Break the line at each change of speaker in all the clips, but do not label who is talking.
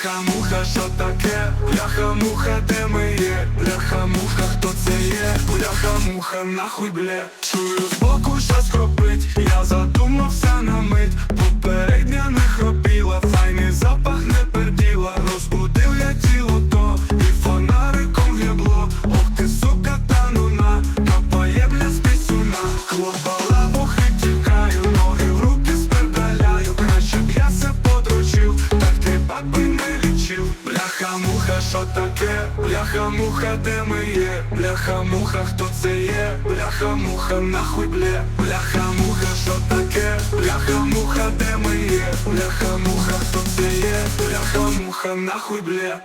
хлам. Бляха-муха, що таке? Ляха-муха, де ми є? Ляха-муха, хто це є? Ляха-муха, нахуй блє Чую збоку щось бляха-муха, що таке, бляха-муха, де ми є, бляха-муха, хто це є, бляха-муха, нахуй блє, бляха-муха, що таке, бляха-муха, де ми є, бляха-муха, хто це є, бляха-муха, нахуй блє.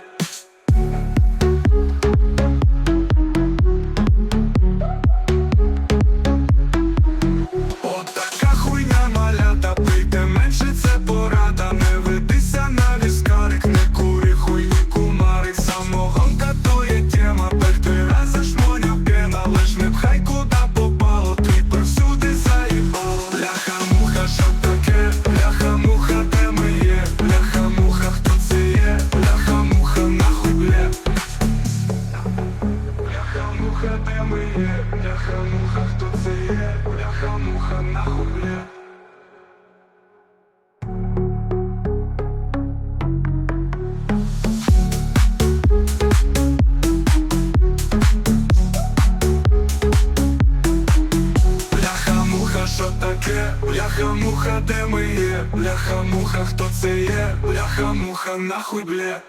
Бляха-муха, де ми є, бляха-муха, хто це є, бляха-муха, нахуй бля. Що таке? Бляха-муха, де ми є? Бляха-муха, хто це є? Бляха-муха, нахуй бля.